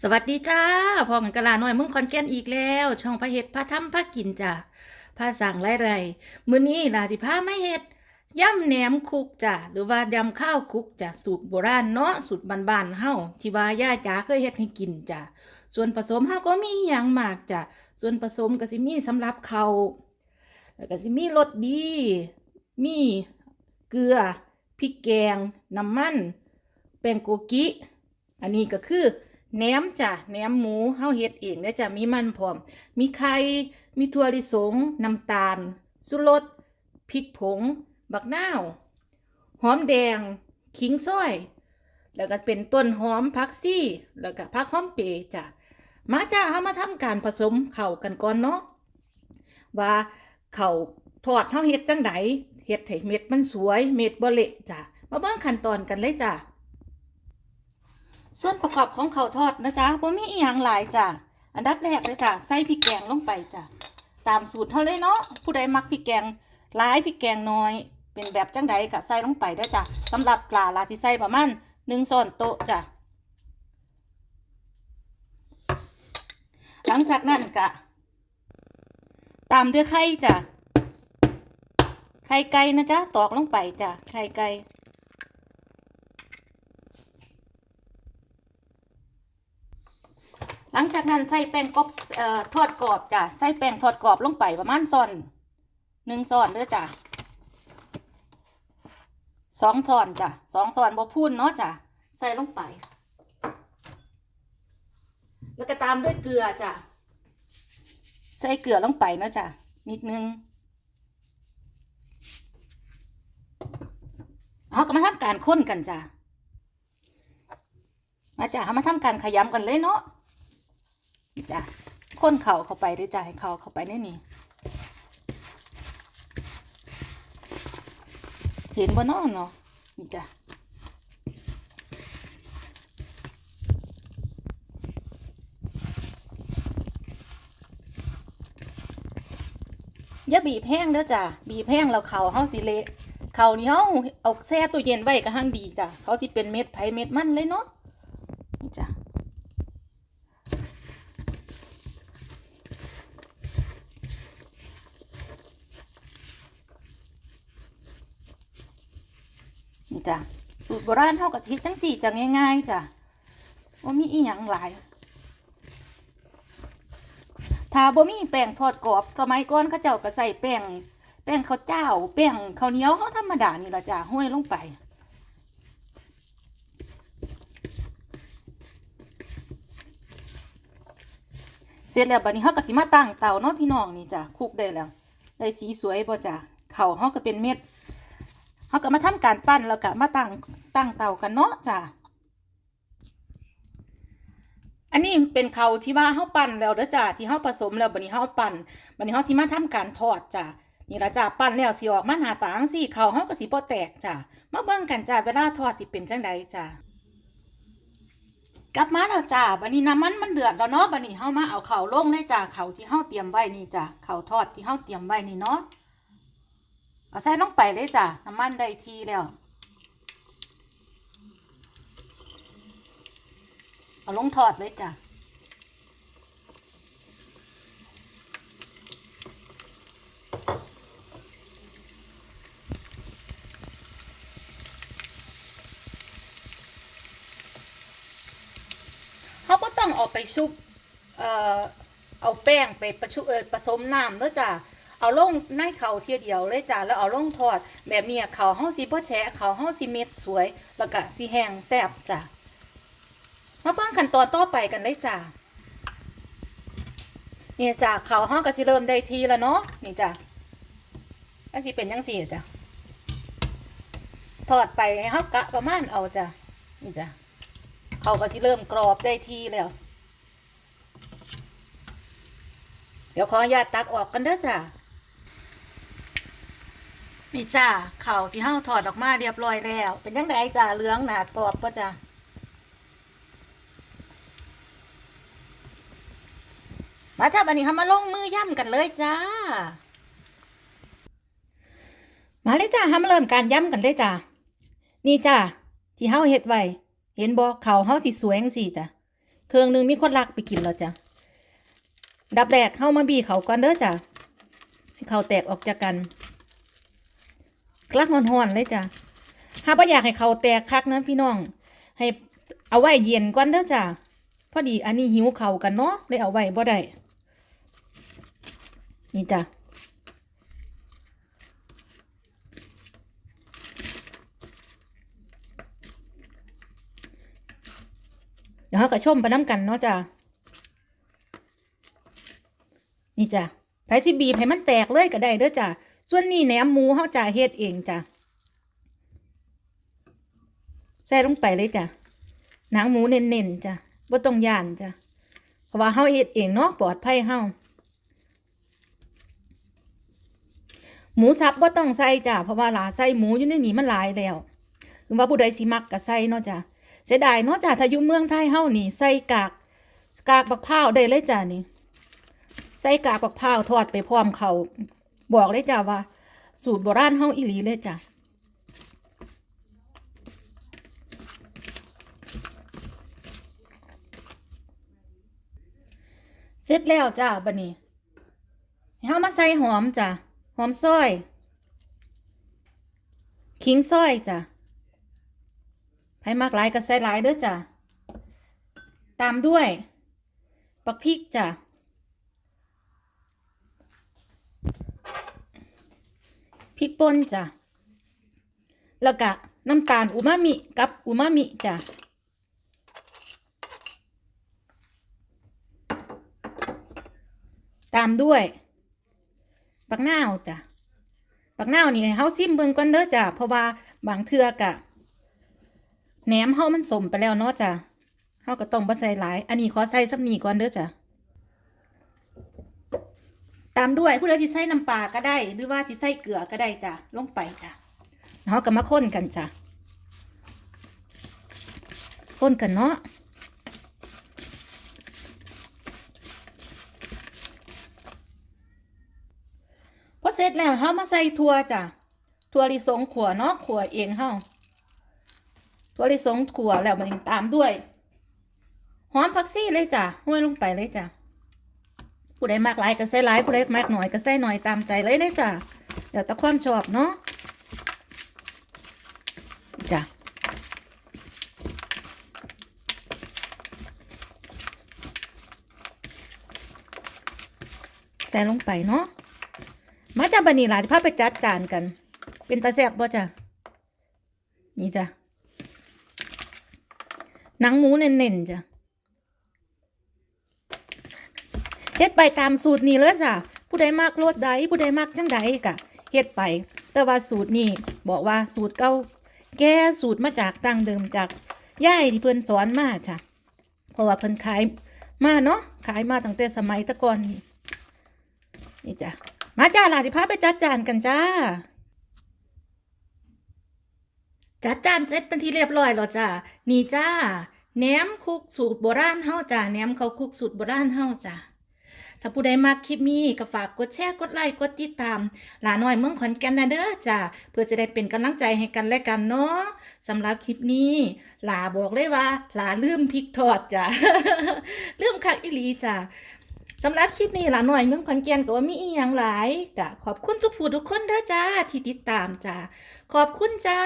สวัสดีจ้าพ่อกันกะลาหน่อยมึงคอนแกนอีกแล้ว ช่องพระเฮ็ดพระทำพระกินจ้าพระสั่งไรไรมื้อนี้ลาสิพาไม่เฮ็ดย่ำแหนมคุกจ้าหรือว่ายำข้าวคุกจ้าสูตรโบราณเนาะสูตรบ้านๆเฮาที่ว่าย่าจ๋าเคยเฮ็ดให้กินจ้าส่วนผสมเฮาก็มีอหย่างมากจ้าส่วนผสมก็สิมีสำหรับเขาแล้วก็สิมีรสดี มีเกลือพริกแกงน้ำมันแป้งโกกิ อันนี้ก็คือ แหนมจ้ะแหนมหมูเฮาเฮ็ดเองเด้จ้ะมีมันพร้อม มีไข่ มีถั่วลิสง น้ำตาล สุรสพริกผง บักนาว หอมแดง ขิงซอย แล้วก็เป็นต้นหอมผักซี่ แล้วก็ผักหอมเปรจ้ะ มาจ้ะเฮามาทำการผสมเข้ากันก่อนเนาะ ว่าเข้าทอดเฮาเฮ็ดจังไดเฮ็ดให้เม็ดมันสวย เม็ดบ่เละจ้ะ มาเบิ่งขั้นตอนกันเลยจ้ะ ส่วนประกอบของข้าวทอดนะจ๊ะบ่มีอีหยังหลายจ้ะอันดับแรกเลยจ้ะใส่พริกแกงลงไปจ้ะตามสูตรเท่าเลยเนาะผู้ใดมักพริกแกงหลายพริกแกงน้อย เป็นแบบจังใดก็ใส่ลงไปได้จ้ะสำหรับปลาลาสิใส่ประมาณ1ช้อนโต๊ะจ้ะหลังจากนั้นก็ตามด้วยไข่จ้ะไข่ไก่นะจ๊ะตอกลงไปจ้ะไข่ไก่ หลังจากนั้นใส่แป้งกบเอ่อทอดกรอบจ้ะใส่แป้งทอดกรอบลงไปประมาณซอนหนึ่งซอนเด้อจ้ะสองซอนจ้ะสองซอนบ่พูนเนาะจ้ะใส่ลงไป แล้วก็ตามด้วยเกลือจ้ะใส่เกลือลงไปเนาะจ้ะนิดนึงเขาก็มาทำการค้นกันจ้ะมาจ้ะเขามาทำการขยำกันเลยเนาะ จ้ะข้นเข่าเข้าไปด้วยจ้ะให้เข่าเข้าไปในนี่เห็นบ่เนาะเนาะนี่จ้ะอย่าบีบแห้งเด้อจ้ะบีบแห้งแล้วเข่าเฮาสิเละเข่านี่เฮาเอาแช่ตู้เย็นไว้ก็หั่งดีจ้ะเขาสิเป็นเม็ดไผเม็ดมันเลยเนาะนี่จ้ะ นี่ จ้ะสูตรโบราณเท่ากับชีสจังสี่จะง่ายๆจ้ะว่ามีอีหยังหลายถ้าบ่มีแป้งทอดกรอบสมัยก่อนเขาเจ้าก็ใส่แป้งแป้งข้าวเจ้า แป้งข้าวเหนียวเขาธรรมดานี่ละจ้ะห้อยลงไปเสร็จแล้วบัดนี้เขาก็สิมาตั้งเตาเนาะพี่น้องนี่จ้ะคลุกได้แล้วได้สีสวยบ่จ้ะเข่าเขาก็เป็นเม็ด เขาก็มาทำการปั้นแล้วก็มาตั้งตั้งเตากันเนาะจ้ะอันนี้เป็นเขาที่ว่าเขาปั้นแล้วเด้อจ้ะที่เขาผสมแล้วบัดนี้เขาปั้นบัดนี้เขาสิมาทำการทอดจ้ะนี่ละจ้ะปั้นแล้วสิออกมาหน้าตาจังซี่เขาเขาก็สิบ่แตกจ้ะมาเบิ่งกันจ้ะเวลาทอดสิเป็นจังใดจ้ะกลับมาแล้วจ้ะบัดนี้น้ำมันมันเดือดแล้วเนาะบัดนี้เฮามาเอาเข้าลงเลยจ้ะข้าที่เฮาเตรียมไว้นี่จ้ะข้าทอดที่เฮาเตรียมไว้นี่เนาะ เอาใส่ลงไปเลยจ้ะน้ำมันได้ทีแล้วเอาลงทอดเลยจ้ะเขาก็ต้องเอาไปชุบ เอ่อ เอาแป้งไปประชุเออผสมน้ำแล้วจ้ะ เอาลงในเขาเทียเดียวเลยจ้ะแล้วเอาลงทอด แบบเนี้ยเขาเฮาสิบ่แฉะเขาเฮาสิเม็ดสวย แล้วก็สิแห้งแซ่บจ้ะมาเบิ่งขั้นตอนต่อไปกันเลยจ้ะเนี่ยจ้ะเขาเฮาก็สิเริ่มได้ทีแล้วเนาะนี่จ้ะอันสิเป็นจังซี่จ้ะทอดไปให้เฮากะประมาณเอาจ้ะนี่จ้ะเขาก็สิเริ่มกรอบได้ทีแล้วเดี๋ยวขออนุญาตตักออกกันเด้อจ้ะ นี่จ้าเข่าที่เฮาถอดออกมาเรียบร้อยแล้ว เป็นยังไงจ้าเหลืองหนากรอบปะจ้ามาจ้าบันนี้เขามาลงมือย่ำกันเลยจ้า มาเลยจ้าเฮามาเริ่มการย่ำกันเลยจ้านี่จ้าที่เฮาเฮ็ดไว้เห็นบ่เขาวเฮาสิสวยจังซี่จ้ะเครื่องหนึงมีคนรักไปกินแล้วจ้ะดับแรกเข้ามาบีเขาก่อนเด้อจ้ะให้เขาแตกออกจากกัน กลักห่อนๆเลยจ้ะถ้าบ่อยากให้เขาแตกคักนะพี่น้อง ให้เอาไว้เย็นก่อนเด้อจ้ะพอดีอันนี้หิวเขากันเนาะเลยเอาไว้บ่ได้นี่จ้ะเดี๋ยวเราก็ชมไปน้ำกันเนาะจ้ะนี่จ้ะไผสิบีบให้มันแตกเลยก็ได้เด้อจ้ะ ส่วนนี้แหนมหมูเฮาจะเฮ็ดเองจ้ะใส่ลงไปเลยจ้ะหนังหมูเน้นๆจ้ะบ่ต้องย่านจ้ะเพราะว่าเฮาเฮ็ดเองเนาะปลอดภัยเฮาหมูสับบ่ต้องใส่จ้ะเพราะว่าหลาใส่หมูอยู่ในนี้มันหลายแล้วถึงว่าผู้ใดสิมักก็ใส่เนาะจ้ะเสียดายเนาะจ้ะถ้าอยู่เมืองไทยเฮานี่ใส่กากกากบักพร้าวได้เลยจ้ะนี่ใส่กากบักพร้าวทอดไปพร้อมเขา บอกเลยจ้ะว่า สูตรโบราณเฮาอีหลีเลยจ้ะเสร็จแล้วจ้าบัดนี้ให้เฮามาใส่หอมจ้ะ หอมซอย ขิงซอยจ้ะไผมากหลายก็ใส่หลายเด้อจ้ะ ตามด้วย ปักพริกจ้ะ ริกป่นจ้ะแล้วก็น้ำตาลอูมามิกับอูมามิจ้ะตามด้วยปักหน้าวจ้ะปักหน้าวนี่เฮาซิมเบิ่งก่อนเด้อจ้ะเพราะว่าบางเทือกะแหนมเฮามันสมไปแล้วเนาะจ้ะเฮาก็ต้องบ่ใส่หลาย อันนี้ขอใส่สักนี้ก่อนเด้อจ้ะ ตามด้วยผู้ใดสิใส่น้ำปลาก็ได้ หรือว่าสิใส่เกลือก็ได้จ้ะลงไปจ้ะเฮาก็มาคนกันจ้ะคนกันเนาะพอเสร็จแล้วเฮามาใส่ถั่วจ้ะถั่วลิสงขัวเนาะขัวเองเฮาถั่วลิสงขัวแล้วมันตามด้วยหอมผักซี่เลยจ้ะห้วยลงไปเลยจ้ะ ผู้ใดมากหลายก็ใส่หลายผู้ใดมากหน่อยก็ใส่หน่อยตามใจเลยเลยจ้ะเดี๋ยวตะความชอบเนาะจ้ะใส่ลงไปเนาะมาจ้าบันนี้หลานจะพาไปจัดจานกัน เป็นตาแซ่บบ่จ้ะนี่จ้ะหนังหมูเน้นๆจ้ะ เฮ็ดไปตามสูตรนี้เลยจ้ะผู้ใดมักรสใดผู้ใดมักจังใดกะเฮ็ดไป แต่ว่าสูตรนี้บอกว่าสูตรเก่าแก้สูตรมาจากดั้งเดิมจากย่ายที่เพิ่นสอนมาจ้ะเพราะว่าเพิ่นขายมาเนาะขายมาตั้งแต่สมัยตะก่อนนี่นี่จ้ะมาจ้าหลาสิพาไปจัดจานกันจ้า จัดจานเสร็จเป็นที่เรียบร้อยแล้วจ้านี่จ้าแหนมคุกสูตรโบราณเฮาจ้าแหนมเขาคุกสูตรโบราณเฮาจ้า ถ้าผู้ใดมักคลิปนี้ก็ฝากกดแชร์กดไลค์กดติดตามหลาน้อยเมืองขอนแก่นนะเด้อจ้าเพื่อจะได้เป็นกำลังใจให้กันและกันเนาะสำหรับคลิปนี้หลาบอกเลยว่าหลาลืมพริกทอดจ้าลืมคักอีหลีจ้าสำหรับคลิปนี้หลาหน่อยเมืองขอนแก่นตัวมีอีหยังหลายกะขอบคุณทุกผู้ทุกคนเด้อจ้าที่ติดตามจ้าขอบคุณจ้า